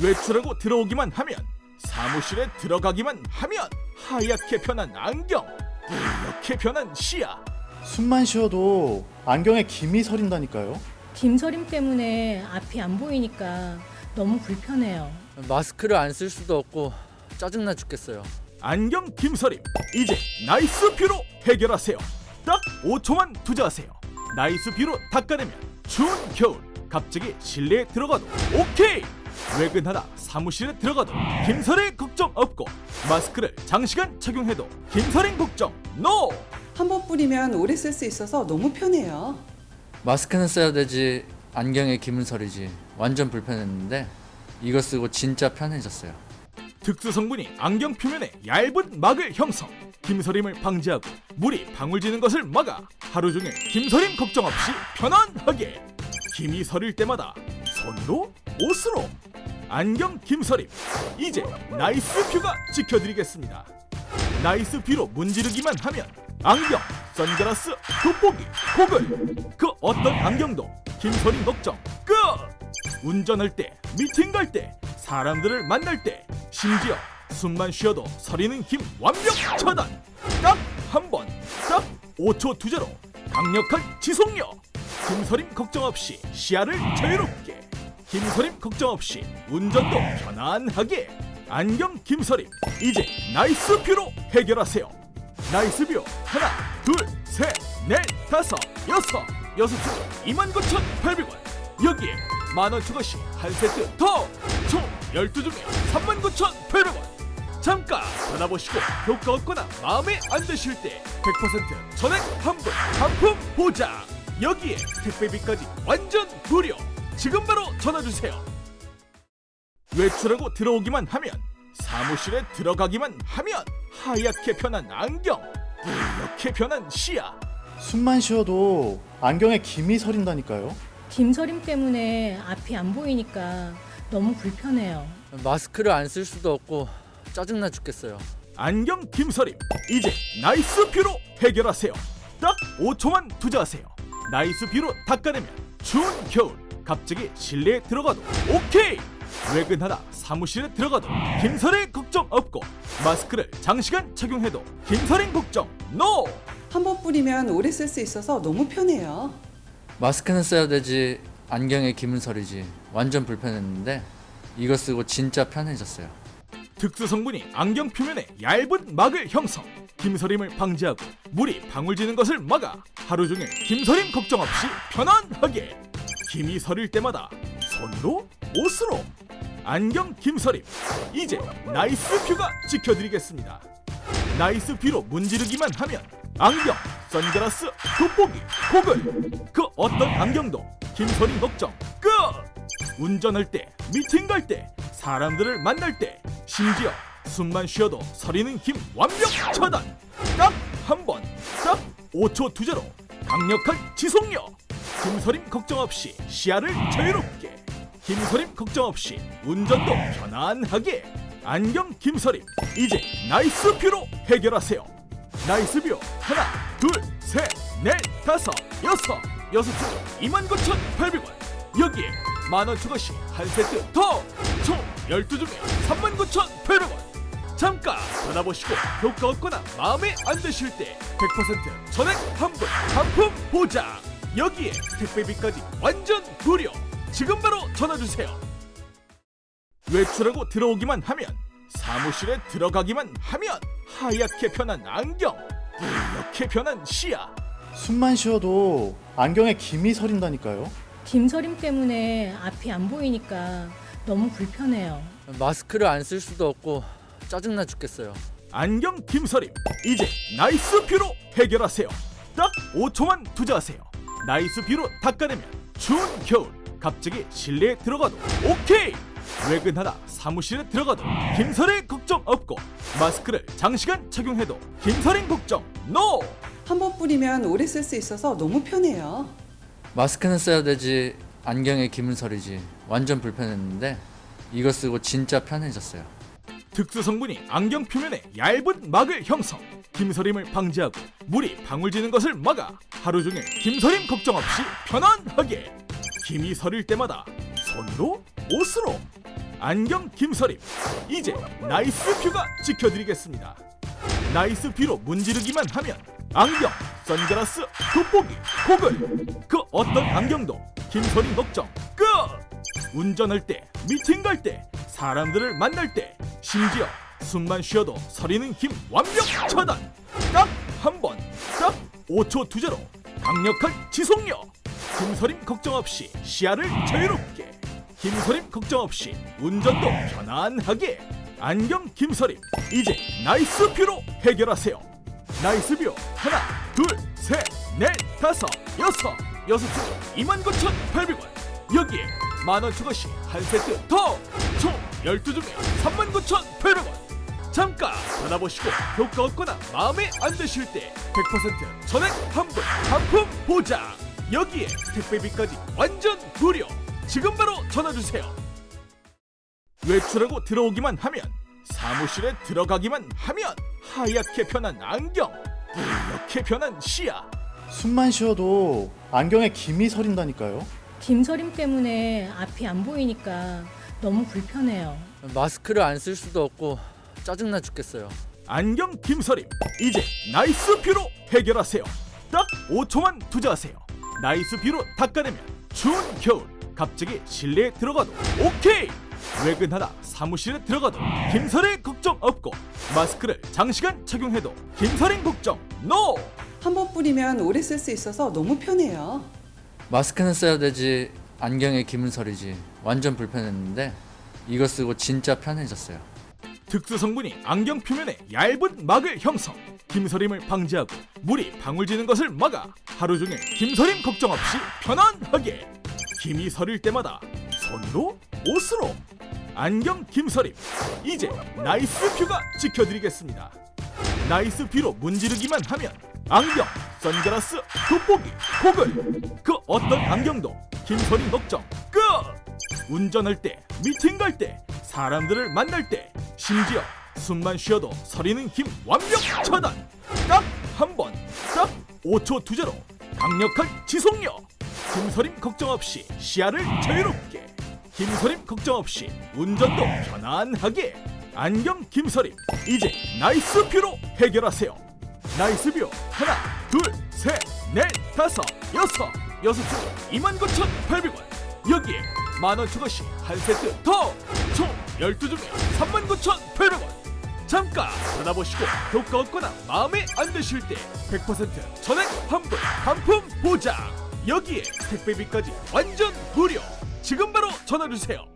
외출하고 들어오기만 하면 사무실에 들어가기만 하면 하얗게 변한 안경 이렇게 변한 시야 숨만 쉬어도 안경에 김이 서린다니까요. 김서림 때문에 앞이 안 보이니까 너무 불편해요. 마스크를 안 쓸 수도 없고 짜증나 죽겠어요. 안경 김서림 이제 나이스 뷰로 해결하세요 딱 5초만 투자하세요 나이스 뷰로 닦아내면 추운 겨울 갑자기 실내에 들어가도 오케이 외근하다 사무실에 들어가도 김서림 걱정 없고 마스크를 장시간 착용해도 김서림 걱정 NO. 한 번 뿌리면 오래 쓸 수 있어서 너무 편해요. 마스크는 써야 되지 안경에 김은 서리지. 완전 불편했는데 이거 쓰고 진짜 편해졌어요. 특수 성분이 안경 표면에 얇은 막을 형성. 김서림을 방지하고 물이 방울지는 것을 막아 하루 종일 김서림 걱정 없이 편안하게. 김이 서릴 때마다 손으로 옷으로 안경 김서림. 이제 나이스 뷰가 지켜드리겠습니다. 나이스 뷰로 문지르기만 하면 안경, 선글라스, 돋보기, 고글 그 어떤 안경도 김서림 걱정 끝! 운전할 때, 미팅 갈 때, 사람들을 만날 때 심지어 숨만 쉬어도 서리는 힘 완벽 차단. 딱 한 번, 딱 5초 투자로 강력한 지속력. 김서림 걱정 없이 시야를 자유롭게 김서림 걱정 없이 운전도 편안하게. 안경 김서림 이제 나이스 뷰로 해결하세요. 나이스 뷰 하나 둘셋넷 다섯 여섯 여섯 줄 29,800원. 여기에 만원 추가 시한 세트 더총 12중에 39,800원. 잠깐 받아보시고 효과 없거나 마음에 안 드실 때 100% 전액 환불 반품 보장. 여기에 택배비까지 완전 무료 지금 바로 전화주세요 외출하고 들어오기만 하면 사무실에 들어가기만 하면 하얗게 변한 안경 이렇게 변한 시야 숨만 쉬어도 안경에 김이 서린다니까요. 김서림 때문에 앞이 안 보이니까 너무 불편해요. 마스크를 안 쓸 수도 없고 짜증나 죽겠어요. 안경 김서림 이제 나이스 뷰로 해결하세요 딱 5초만 투자하세요 나이스 뷰로 닦아내면 추운 겨울 갑자기 실내에 들어가도 오케이! 외근하다 사무실에 들어가도 김서림 걱정 없고 마스크를 장시간 착용해도 김서림 걱정 NO! 한 번 뿌리면 오래 쓸 수 있어서 너무 편해요. 마스크는 써야 되지 안경에 김은 서리지. 완전 불편했는데 이거 쓰고 진짜 편해졌어요. 특수 성분이 안경 표면에 얇은 막을 형성. 김서림을 방지하고 물이 방울지는 것을 막아 하루 종일 김서림 걱정 없이 편안하게 김이 서릴 때마다 손으로 옷으로. 안경 김서림 이제 나이스 뷰가 지켜드리겠습니다. 나이스 뷰로 문지르기만 하면 안경, 선글라스, 돋보기, 고글 그 어떤 안경도 김서림 걱정 끝! 운전할 때, 미팅 갈 때, 사람들을 만날 때 심지어 숨만 쉬어도 서리는 힘 완벽 차단! 딱 한 번, 딱 5초 투자로 강력한 지속력 김서림 걱정 없이 시야를 자유롭게 김서림 걱정 없이 운전도 편안하게. 안경 김서림 이제 나이스 뷰로 해결하세요. 나이스 뷰 하나 둘셋넷 다섯 여섯 여섯 줄 29,800원. 여기에 만원 추가 시 한 세트 더총 12중에 39,800원. 잠깐 받아보시고 효과 없거나 마음에 안 드실 때 100% 전액 환불 반품 보장 여기에 택배비까지 완전 무료 지금 바로 전화 주세요 외출하고 들어오기만 하면 사무실에 들어가기만 하면 하얗게 변한 안경 이렇게 변한 시야 숨만 쉬어도 안경에 김이 서린다니까요. 김서림 때문에 앞이 안 보이니까 너무 불편해요. 마스크를 안 쓸 수도 없고 짜증나 죽겠어요. 안경 김서림 이제 나이스 뷰로 해결하세요 딱 5초만 투자하세요 나이스 뷰로 닦아내면 추운 겨울. 갑자기 실내에 들어가도 오케이. 외근하다 사무실에 들어가도 김서림 걱정 없고 마스크를 장시간 착용해도 김서림 걱정 NO. 한번 뿌리면 오래 쓸 수 있어서 너무 편해요. 마스크는 써야 되지 안경에 김은 서리지. 완전 불편했는데 이거 쓰고 진짜 편해졌어요. 특수 성분이 안경 표면에 얇은 막을 형성 김서림을 방지하고 물이 방울 지는 것을 막아 하루 종일 김서림 걱정 없이 편안하게 김이 서릴 때마다 손으로 옷으로 안경 김서림 이제 나이스 뷰가 지켜드리겠습니다 나이스 뷰로 문지르기만 하면 안경, 선글라스, 돋보기, 고글 그 어떤 안경도 김서림 걱정 끝! 운전할 때, 미팅 갈 때, 사람들을 만날 때 심지어 숨만 쉬어도 서리는 힘 완벽 차단. 딱 한 번, 딱 5초 투자로. 강력한 지속력. 김서림 걱정 없이 시야를 자유롭게. 김서림 걱정 없이 운전도 편안하게. 안경 김서림 이제 나이스 뷰로 해결하세요. 나이스 뷰 하나 둘셋넷 다섯 여섯. 여섯 주 29,800원. 여기에 만원 추가 시한 세트 더총 12중에 39,800원 잠깐 받아보시고 효과 없거나 마음에 안 드실 때 100% 전액 환불 반품 보장 여기에 택배비까지 완전 무료 지금 바로 전화주세요 외출하고 들어오기만 하면 사무실에 들어가기만 하면 하얗게 변한 안경 뿌옇게 변한 시야 숨만 쉬어도 안경에 김이 서린다니까요. 김서림 때문에 앞이 안 보이니까 너무 불편해요. 마스크를 안 쓸 수도 없고 짜증나 죽겠어요. 안경 김서림 이제 나이스 뷰로 해결하세요 딱 5초만 투자하세요 나이스 뷰로 닦아내면 추운 겨울 갑자기 실내에 들어가도 오케이 외근하다 사무실에 들어가도 김서림 걱정 없고 마스크를 장시간 착용해도 김서림 걱정 NO 한번 뿌리면 오래 쓸 수 있어서 너무 편해요. 마스크는 써야 되지 안경에 김은 서리지. 완전 불편했는데 이거 쓰고 진짜 편해졌어요. 특수 성분이 안경 표면에 얇은 막을 형성. 김서림을 방지하고 물이 방울지는 것을 막아 하루 종일 김서림 걱정 없이 편안하게. 김이 서릴 때마다 손으로 옷으로. 안경 김서림. 이제 나이스 뷰가 지켜드리겠습니다. 나이스 뷰로 문지르기만 하면 안경, 선글라스, 돋보기, 고글 그 어떤 안경도 김서림 걱정 끝! 운전할 때, 미팅 갈 때, 사람들을 만날 때 심지어 숨만 쉬어도 서리는 힘 완벽 차단. 딱 한 번, 딱 5초 투자로 강력한 지속력. 김서림 걱정 없이 시야를 자유롭게. 김서림 걱정 없이 운전도 편안하게. 안경 김서림 이제 나이스 뷰로 해결하세요. 나이스 뷰 하나 둘셋넷 다섯 여섯. 여섯 주 29,800원. 여기에 만원 추가 시 한 세트 더총 12중에 39,800원 잠깐 받아보시고 효과 없거나 마음에 안 드실 때 100% 전액 환불 반품 보장. 여기에 택배비까지 완전 무료. 지금 바로 전화주세요